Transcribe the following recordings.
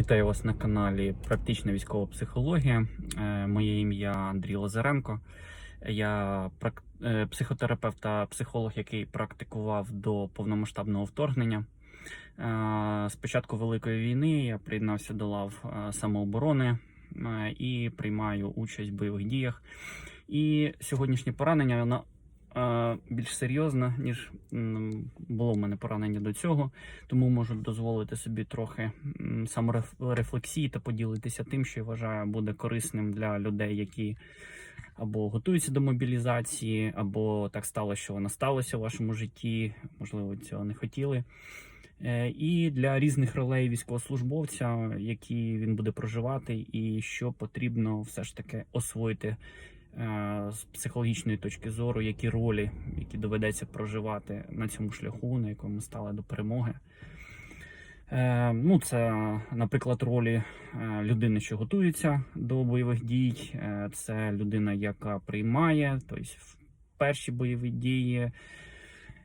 Вітаю вас на каналі Практична військова психологія. Е, Моє ім'я Андрій Лазаренко. Я е, психотерапевт та психолог, який практикував до повномасштабного вторгнення. Е, З початку Великої війни я приєднався до лав е, самооборони е, і приймаю участь в бойових діях. І сьогоднішнє поранення е, більш серйозне, ніж було в мене поранення до цього тому можу дозволити собі трохи саморефлексії та поділитися тим, що я вважаю буде корисним для людей, які або готуються до мобілізації, або так сталося, що вона сталося у вашому житті, можливо, цього не хотіли. Е, І для різних ролей військовослужбовця, які він буде проживати, і що потрібно все ж таки освоїти з психологічної точки зору, які ролі, які доведеться проживати на цьому шляху, на якому ми стали до перемоги. Е, ну, це, наприклад, ролі е, людини, що готується до бойових дій. Е, це людина, яка приймає, тобто в перші бойові дії.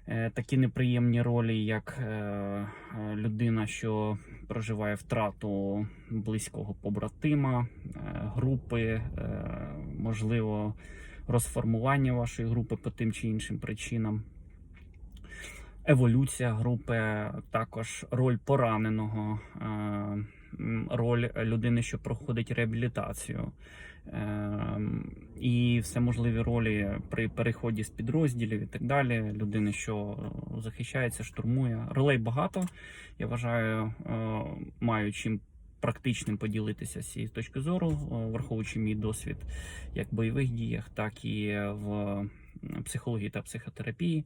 Е, такі неприємні ролі, як е, е, людина, що проживає втрату близького побратима, е, групи, е, можливо, розформування вашої групи по тим чи іншим причинам. Еволюція групи, також роль пораненого, е, роль людини, що проходить реабілітацію, е, і все можливі ролі при переході з підрозділів і так далі. Людини, що захищається, штурмує. Ролей багато. Я вважаю, е, маю чим практичним поділитися з цієї точки зору, е, враховуючи мій досвід як в бойових діях, так і в психології та психотерапії.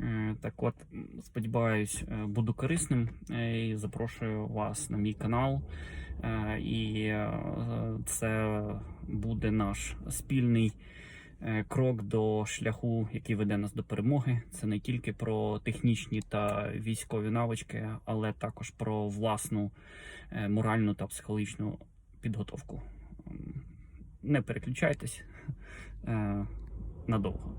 Е, Так от, сподіваюсь, е, буду корисним е, і запрошую вас на мій канал. І це буде наш спільний крок до шляху, який веде нас до перемоги. Це не тільки про технічні та військові навички, але також про власну моральну та психологічну підготовку. Не переключайтесь надовго.